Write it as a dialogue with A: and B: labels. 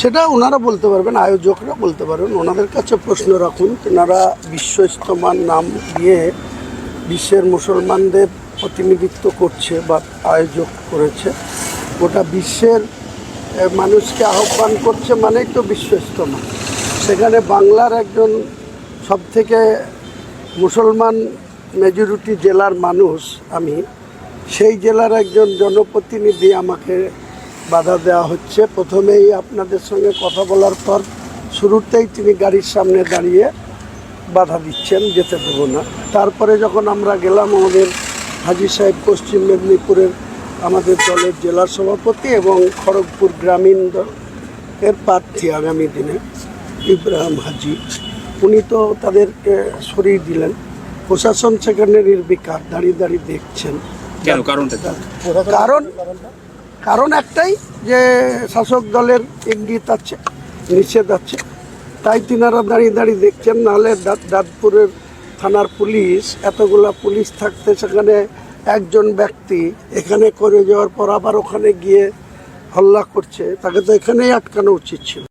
A: সেটা ওনারা বলতে পারবেন, আয়োজকরা বলতে পারবেন। ওনাদের কাছে প্রশ্ন রাখুন ওনারা বিশ্ব ইস্তমার নাম দিয়ে বিশ্বের মুসলমানদের প্রতিনিধিত্ব করছে বা আয়োজক করেছে। গোটা বিশ্বের মানুষকে আহ্বান করছে মানেই তো বিশ্ব ইস্তমা সেখানে বাংলার একজন সবথেকে মুসলমান মেজরিটি জেলার মানুষ আমি, সেই জেলার একজন জনপ্রতিনিধি আমাকে বাধা দেওয়া হচ্ছে। প্রথমেই আপনাদের সঙ্গে কথা বলার পর শুরুতেই তিনি গাড়ির সামনে দাঁড়িয়ে বাধা দিচ্ছেন যেতে দেবো না। তারপরে যখন আমরা গেলাম আমাদের হাজি সাহেব পশ্চিম মেদিনীপুরের আমাদের দলের জেলা সভাপতি এবং খড়গপুর গ্রামীণ দল এর প্রার্থী আগামী দিনে ইব্রাহিম হাজি। উনি তো তাদেরকে সরিয়ে দিলেন। প্রশাসন সেখানে নির্বিকার দাঁড়িয়ে দাঁড়িয়ে দেখছেন? কারণ কারণ একটাই যে শাসক দলের ইঙ্গিত আছে, নিষেধ আছে। তাই তিনারা দাঁড়িয়ে দাঁড়িয়ে দেখছেন, নাহলে দাঁত- দাঁতপুরের থানার পুলিশ, এতগুলো পুলিশ থাকতে সেখানে একজন ব্যক্তি এখানে করে যাওয়ার পর আবার ওখানে গিয়ে হল্লা করছে। তাকে তো এখানেই আটকানো উচিত ছিল।